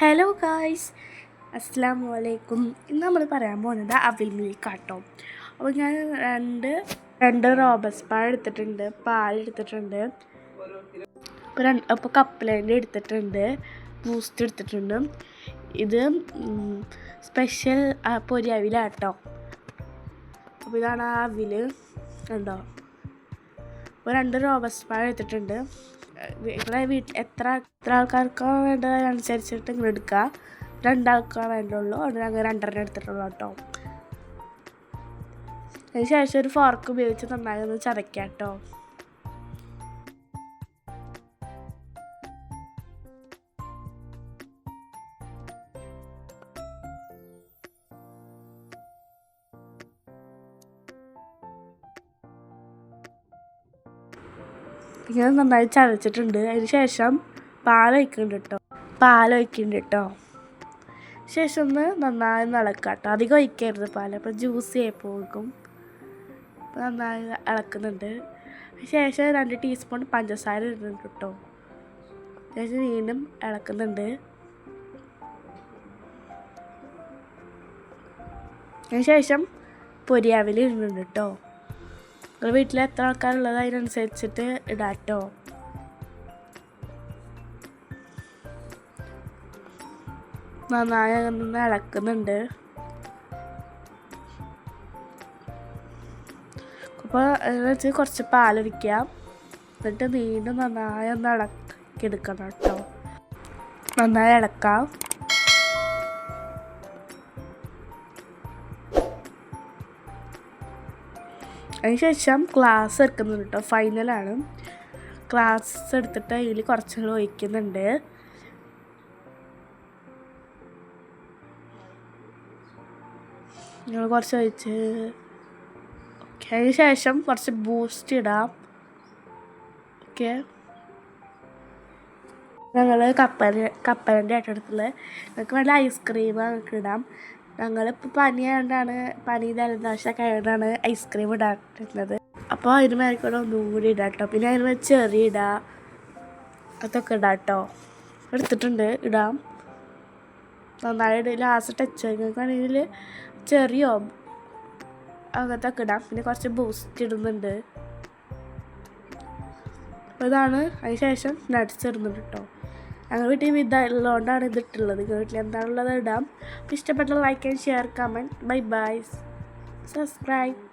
Hello guys അസ്സാം വലൈക്കും ഇന്ന് നമ്മൾ പറയാൻ പോകുന്നത് അവിൽ മിൽക്കാട്ടോ അപ്പോൾ ഞാൻ രണ്ട് രണ്ട് റോബസ് പഴം എടുത്തിട്ടുണ്ട് പാൽ എടുത്തിട്ടുണ്ട്. ഇപ്പോൾ രണ്ട് അപ്പോൾ കപ്പലേന്റെ എടുത്തിട്ടുണ്ട് ബൂസ്റ്റ് എടുത്തിട്ടുണ്ട്. ഇത് സ്പെഷ്യൽ പൊരി അവിലാട്ടോ അപ്പോൾ ഇതാണ് ആ അവിൽ കണ്ടോ? അപ്പോൾ രണ്ട് റോബസ്റ്റ് പഴം എടുത്തിട്ടുണ്ട് ഇവിടെ വീട്ടിൽ എത്ര എത്ര ആൾക്കാർക്കോ വേണ്ടത് ഇങ്ങനെ എടുക്കുക രണ്ടാൾക്കോ വേണ്ടുള്ളൂ. അതുകൊണ്ട് ഞങ്ങൾ രണ്ടെണ്ണം എടുത്തിട്ടുള്ളൂ കേട്ടോ. അതിന് ശേഷം ഒരു ഫോർക്ക് ഉപയോഗിച്ച് നന്നായി ഒന്ന് ചതയ്ക്കാം കേട്ടോ ഇങ്ങനെ നന്നായി ചതച്ചിട്ടുണ്ട്. അതിന് ശേഷം പാൽ ഒഴിക്കുന്നുണ്ട് കേട്ടോ പാൽ ഒഴിക്കുന്നുണ്ട് കേട്ടോ ശേഷം ഒന്ന് നന്നായി ഇളക്കാം കേട്ടോ അധികം ഒഴിക്കരുത് പാൽ അപ്പോൾ ജ്യൂസ് ആയി പോകും. അപ്പോൾ നന്നായി ഇളക്കുന്നുണ്ട്. ശേഷം രണ്ട് ടീസ്പൂൺ പഞ്ചസാര ഇടുന്നുണ്ട് കേട്ടോ ശേഷം വീണ്ടും ഇളക്കുന്നുണ്ട്. അതിന് ശേഷം പൊരിയാവിൽ ഇടുന്നുണ്ട് കേട്ടോ നിങ്ങൾ വീട്ടിൽ എത്ര ആൾക്കാരുള്ളത് അതിനനുസരിച്ചിട്ട് ഇടാട്ടോ? നന്നായി അങ്ങനെ ഇളക്കുന്നുണ്ട് അപ്പോൾ വെച്ച് കുറച്ച് പാലൊഴിക്കാം എന്നിട്ട് വീണ്ടും നന്നായി ഒന്ന് ഇളക്കി എടുക്കണം കേട്ടോ. നന്നായി ഇളക്കാം. അതിനുശേഷം ക്ലാസ് എടുക്കുന്നുണ്ട് കേട്ടോ ഫൈനലാണ് ക്ലാസ് എടുത്തിട്ട് അതിൽ കുറച്ചുകൾ ഒഴിക്കുന്നുണ്ട്. ഞങ്ങൾ കുറച്ച് ഒഴിച്ച് ഓക്കെ അതിന് ശേഷം കുറച്ച് ബൂസ്റ്റ് ഇടാം. ഓക്കെ ഞങ്ങൾ കപ്പൽ കപ്പലിന്റെ ആയിട്ടെടുത്തുള്ളത് ഞങ്ങൾക്ക് വേണ്ട ഐസ്ക്രീം ഞങ്ങൾക്ക് ഇടാം. ഞങ്ങളിപ്പോൾ പനിയായതുകൊണ്ടാണ് പനി ജലദോഷമൊക്കെ ആയതുകൊണ്ടാണ് ഐസ്ക്രീം ഇടാറുള്ളത് അപ്പോൾ അതിന് മേൽക്കൂടെ ഒന്നും കൂടി ഇടാം കേട്ടോ പിന്നെ അതിന് ചെറിയ ഇടാം. അതൊക്കെ ഇടാം കേട്ടോ എടുത്തിട്ടുണ്ട് ഇടാം. നന്നായിട്ട് ലാസ്റ്റ് ടച്ച് ആണെങ്കിൽ ചെറിയോ? അങ്ങനത്തെ ഒക്കെ ഇടാം. പിന്നെ കുറച്ച് ബൂസ്റ്റ് ഇടുന്നുണ്ട്. ഇതാണ്. അതിന് ശേഷം നട്സ് കേട്ടോ ഞങ്ങൾ വീട്ടിൽ ഇതുള്ളതുകൊണ്ടാണ് ഇത് ഇട്ടുള്ളത്. നിങ്ങൾ വീട്ടിൽ എന്താണുള്ളത് ഇടാം. ഇഷ്ടപ്പെട്ട like and share comment bye bye subscribe